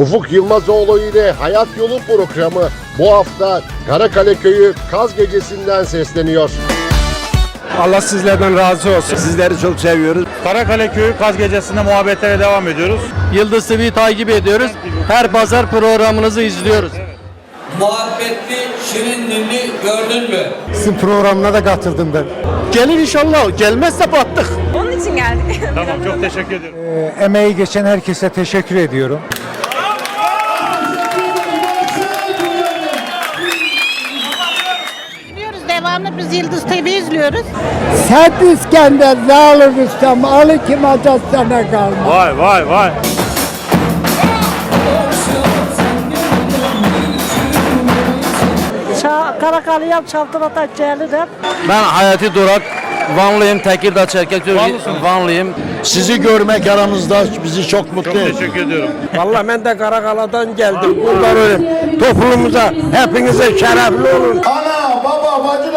Ufuk Yılmazoğlu ile Hayat Yolu programı bu hafta Karakale Köyü Kaz Gecesi'nden sesleniyor. Allah sizlerden razı olsun. Sizleri çok seviyoruz. Karakale Köyü Kaz Gecesi'nde muhabbetlere devam ediyoruz. Yıldız TV'yi takip ediyoruz. Her pazar programınızı izliyoruz. muhabbetli, şirin dilli gördün mü? Sizin programına da katıldım ben. Gelir inşallah. Gelmezse battık. Onun için geldik. Tamam çok teşekkür ediyorum. Emeği geçen herkese teşekkür ediyorum. Devamlı biz Yıldız TV izliyoruz. Sert İskender, Zağlı Rüstem, Ali Kim Acastan'a kalma. Vay vay vay. Karakalıyam Çaltırata Ceyli'den. Ben Hayati Durak. Vanlıyım. Tekirdağ Çerkezköy. Vanlıyım. Sizi görmek aramızda bizi çok mutlu Çok ediyor. teşekkür ediyorum. Vallahi ben de Karakala'dan geldim. Kurban olayım. Toplumumuza hepinize şerefli olun. Ana,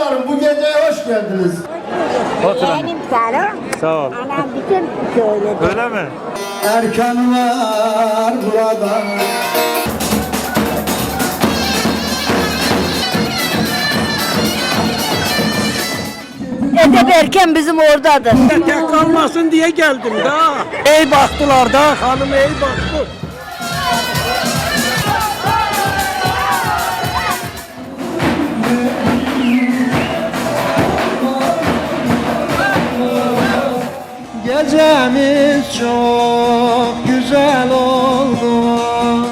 bacılarım bu geceye hoş geldiniz. Benim sarı. Sağ ol. Anam bütün söyledi. Öyle mi? Erkan var burada. Edep erken bizim oradadır. Tek kalmasın diye geldim da. İyi baktılar da. Hanım iyi baktı. Gecemiz çok güzel oldu.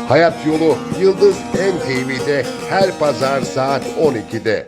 Hayat Yolu Yıldız NTV'de her pazar saat 12'de.